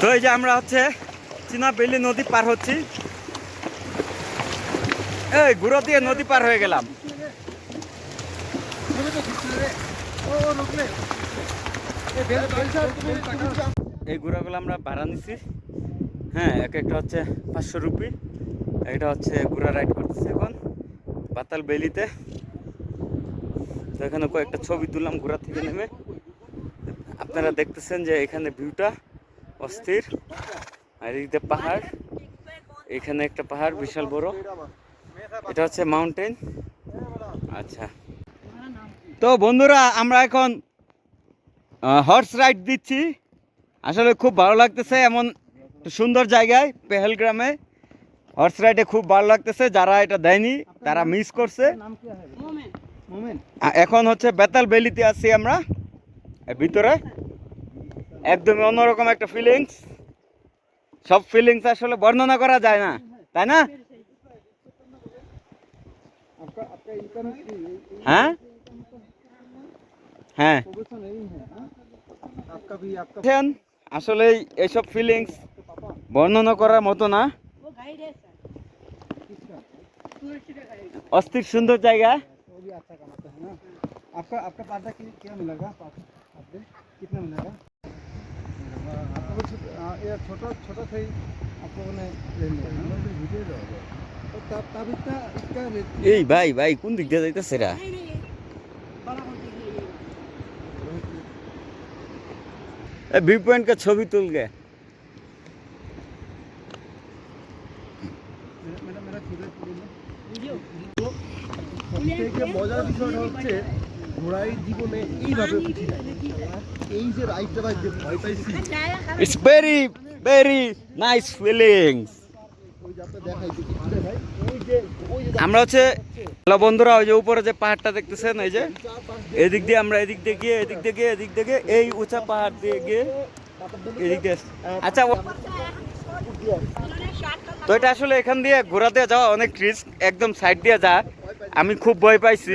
তো এই যে আমরা হচ্ছে চীনা বেলি নদী পার হচ্ছি। এই গুঁড়ো দিয়ে নদী পার হয়ে গেলাম। এই গুঁড়োগুলো আমরা ভাড়া নিছি। হ্যাঁ এক একটা হচ্ছে পাঁচশো রুপি একটা হচ্ছে গুড়া রাইড করতেছি এখন পাতাল বেলিতে। তো এখানে কয়েকটা ছবি তুললাম ঘোরা থেকে নেমে। আপনারা দেখতেছেন যে এখানে ভিউটা অস্থির। আর এদিকে পাহাড়। এখানে একটা পাহাড় বিশাল বড়। এটা হচ্ছে মাউন্টেন আচ্ছা। তো বন্ধুরা আমরা এখন হর্স রাইড দিচ্ছি। আসলে খুব ভালো লাগতেছে এমন সুন্দর জায়গায় পেহেলগ্রামে। হর্স রাইডে খুব ভালো লাগতেছে। যারা এটা দেয়নি তারা মিস করছে। এখন হচ্ছে বেতাল বেলিতে আছি আমরা ভিতরে। একদমই অন্যরকম একটা ফিলিংস সব ফিলিংস আসলে বর্ণনা করা যায় না তাই না হ্যাঁ হ্যাঁ দেখেন, আসলে এইসব ফিলিংস বর্ণনা করার মতো না वो गाइड है सर टूरिस्ट का गाइड অস্থির সুন্দর জায়গা वो भी अच्छा कमाता है ना आपका आपका पाटा की क्या मिलेगा पाटा आपके कितना मिलेगा ছোট ছোট થઈ આપણને এই ভাই ভাই কোন দিক দিয়ে যাইতেছে রা ভিউ পয়েন্ট কা ছবি তুল গে বোঝার বিষয়টা হচ্ছে আমরা হচ্ছে বন্ধুরা ওই যে উপরে যে পাহাড়টা দেখতেছেন এই যে এদিক দিয়ে আমরা এদিক দিয়ে গিয়ে এদিক দিয়ে গিয়ে এদিক দিয়ে এই উঁচা পাহাড় দিয়ে গিয়ে এদিক দিয়ে আচ্ছা তো এটা আসলে এখান দিয়ে ঘোরা দিয়ে যাওয়া অনেক রিস্ক একদম সাইড দিয়ে যা। আমি খুব ভয় পাইছি।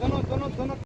दोनों दोनों दोनों